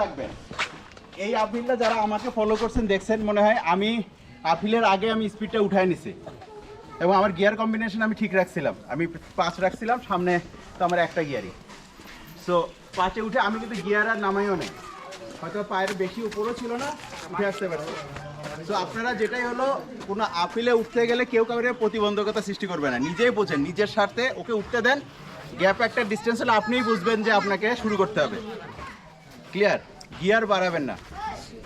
রাখবেন। এই আপিলটা যারা আমাকে ফলো করছেন, দেখছেন, মনে হয় আমি আপিলের আগে আমি স্পিডটা উঠায় নিছি। এবং আমার গিয়ার কম্বিনেশন আমি ঠিক রাখছিলাম। আমি পাঁচ রাখছিলাম, সামনে তো আমার একটা গিয়ারই সো পাঁচে উঠে আমি কিন্তু গিয়ার আর নামাইও নেই। হয়তো পায়ের বেশি উপরও ছিল না, উঠে আসতে পারছি। তো আপনারা যেটাই হলো, কোনো আপিলে উঠতে গেলে কেউ কাউকে প্রতিবন্ধকতা সৃষ্টি করবে না। নিজেই বোঝেন, নিজের স্বার্থে ওকে উঠতে দেন। গ্যাপ একটা ডিস্টেন্স হলে আপনিই বুঝবেন যে আপনাকে শুরু করতে হবে। ক্লিয়ার গিয়ার বাড়াবেন না।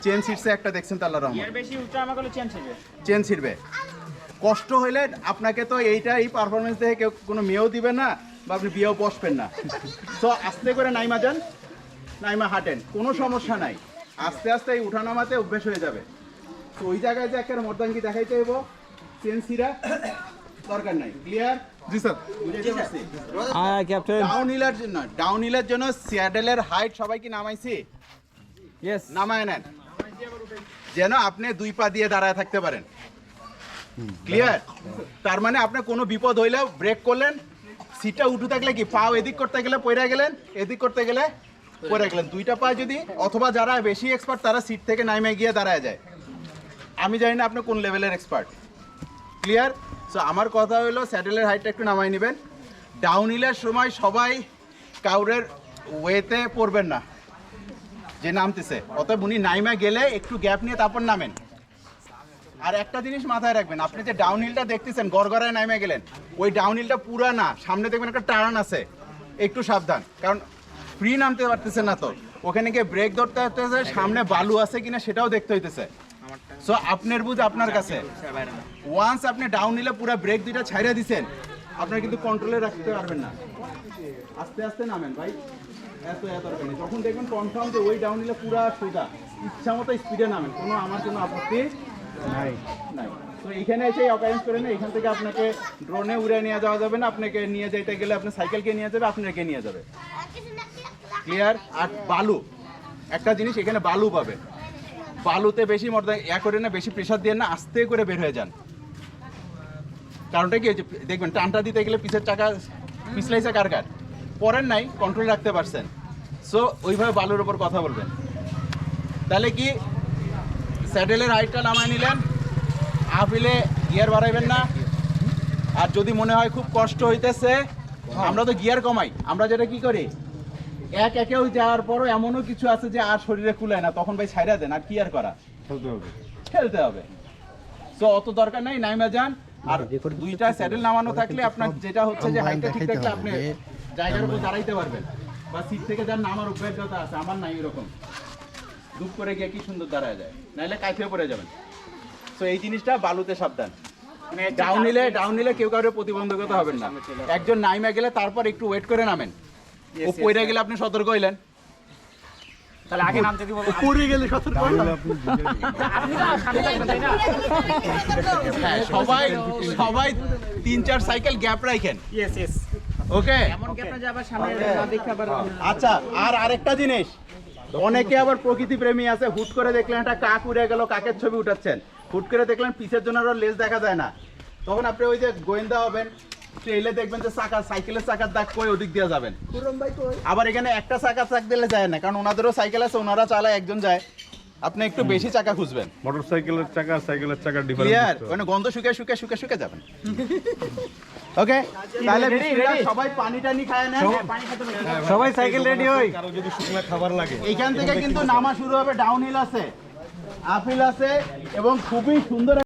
চেন সিটসে একটা দেখছেন তো আল্লাহ রহমান বেশি আমাকে চেঞ্জ হবে চেন ছিড়বে কষ্ট হইলে আপনাকে তো এইটা এই পারফরমেন্স দেখে কেউ কোনো মেয়েও দিবে না বা আপনি বিয়েও বসবেন না। তো আস্তে করে নাইমা যান। নাইমা হাঁটেন। কোনো সমস্যা নাই। আস্তে আস্তে এই উঠানামাতে অভ্যেস হয়ে যাবে। তো ওই জায়গায় যে একটা মর্দাঙ্গি দেখাইতে হইব। চেন ছিঁড়া। দরকার নাই। ক্লিয়ার জি স্যার। বুঝাইতে পারছি? হ্যাঁ ক্যাপ্টেন ডাউন হিলের জন্য ডাউন হিলের জন্য সিয়াডেলের হাইট সবাই কি নামাইছি। ইয়েস নামায় নেন। যেন আপনি দুই পা দিয়ে দাঁড়ায় থাকতে পারেন। ক্লিয়ার তার মানে আপনি কোনো বিপদ হইলেও ব্রেক করলেন। সিটটা উঠু থাকলে কি পাও এদিক করতে গেলে পড়ে গেলেন? এদিক করতে গেলে পড়ে গেলেন। দুইটা পা যদি অথবা যারা বেশি এক্সপার্ট তারা সিট থেকে নামে গিয়ে দাঁড়ায় যায়। আমি জানি না আপনি কোন লেভেলের এক্সপার্ট ক্লিয়ার সো আমার কথা হলো স্যাটেলের হাইটটা একটু নামাই নেবেন। ডাউন হিলের সময় সবাই কাউরের ওয়েতে পড়বেন না, যে নামতেছে। অতএব উনি নাইমা গেলে একটু গ্যাপ নিয়ে তারপর নামেন। আর একটা জিনিস মাথায় রাখবেন, আপনি যে ডাউন হিলটা দেখতেছেন, গড়গড়ায় নামে গেলেন, ওই ডাউন হিলটা পুরা না, সামনে দেখবেন একটা টার্ন আছে, একটু সাবধান। কারণ ফ্রি নামতে পারতেছেন না তো। ওখানে গিয়ে ব্রেক ধরতে হতেছে সামনে বালু আছে কিনা সেটাও দেখতে হইতেছে। সো আপনার বুঝ আপনার কাছে। ওয়ান্স আপনি ডাউন নিলে পুরো ব্রেক দুইটা ছাইড়া দিছেন, আপনার কিন্তু কন্ট্রোলে রাখতে পারবেন না। আস্তে আস্তে নামেন ভাই। এত এত দরকার যখন দেখবেন কনফার্ম যে ওই ডাউন নিলে পুরো সোজা। ইচ্ছা মতো স্পিডে নামেন। কোনো আমার কোনো আপত্তি নাই। নাই। তো এখানে এসে অকারেন্স করে না এখান থেকে আপনাকে ড্রোনে উড়ে নিয়ে যাওয়া যাবে না। আপনাকে নিয়ে যেতে গেলে আপনি সাইকেলকে নিয়ে যাবে, আপনাকে নিয়ে যাবে। ক্লিয়ার আর বালু। একটা জিনিস এখানে বালু পাবে। বালুতে বেশি মর্দা, ইয়া করে না, বেশি প্রেশার দিয়ে না, আস্তে করে বের হয়ে যান। কারণটা কি দেখবেন, টানটা দিতে গেলে পিছের চাকা পিছলাইছে কার কার? পরের নাই কন্ট্রোল রাখতে পারছেন। সো ওইভাবে বালুর ওপর কথা বলবেন। তাহলে কি, স্যাডেলের হাইটটা নামায় নিলেন, আপিলে গিয়ার বাড়াইবেন না। আর যদি মনে হয় খুব কষ্ট হইতেছে, আমরা তো গিয়ার কমাই, আমরা যেটা কি করি? এক একেও যাওয়ার পরও এমনও কিছু আছে যে আর শরীরে কুলায় না তখন ভাই ছাইরা দেন আর কি আর করা? চলতে হবে। খেলতে হবে। তো অত দরকার নাই নাইমা যান। আর দুইটা স্যাডেল নামানো থাকলে আপনার যেটা হচ্ছে যে হাইটটা ঠিক থাকলে আপনি জায়গার উপর দাঁড়াইতে পারবেন। বা সিট থেকে যান নামার অভ্যাসটা আছে আমার নাই এরকম। দুপ করে গিয়ে কি সুন্দর দাঁড়ায় যায়। নাইলে কাইফে পড়ে যাবেন। তো এই জিনিসটা বালুতে সাবধান। ডাউন হিলে ডাউন হিলে কেউ কারোর প্রতিবন্ধকতা হবেন না। একজন নাইমা গেলে তারপর একটু ওয়েট করে নামেন। ও পড়ে গেলে আপনি সতর্ক হইলেন। তাহলে আগে নামতে দিব পড়ে গেলে সতর্ক তাহলে আপনি বুঝে আপনি না সামনে থাকবেন তাই না? হ্যাঁ সবাই সবাই তিন চার সাইকেল গ্যাপ রাখেন। ইয়েস ইয়েস ওকে আচ্ছা আর আরেকটা জিনিস। অনেকে আবার প্রকৃতি প্রেমী আছে হুট করে দেখলেন একটা কাক উড়ে গেল কাকের ছবি উঠাচ্ছেন। হুট করে দেখলেন পিছের জন্য আরও লেজ দেখা যায় না। তখন আপনি ওই যে গোয়েন্দা হবেন ট্রেলে দেখবেন যে চাকা সাইকেলের চাকার দাগ কই ওদিক দিয়ে যাবেন। আবার এখানে একটা চাকা চাক দিলে যায় না কারণ ওনাদেরও সাইকেল আছে ওনারা চালায় একজন যায়। আপনি একটু বেশি চাকা খুঁজবেন। মোটরসাইকেলের চাকা সাইকেলের চাকা ডিফারেন্স মানে গন্ধ শুকে শুকে শুকে শুকে যাবেন। ওকে তাহলে? সবাই পানি টানি খায় খেতে সবাই সাইকেল রেডি হই কারও যদি শুকনা খাবার লাগে। এইখান থেকে কিন্তু নামা শুরু হবে ডাউন হিল আছে আপিল আছে এবং খুবই সুন্দর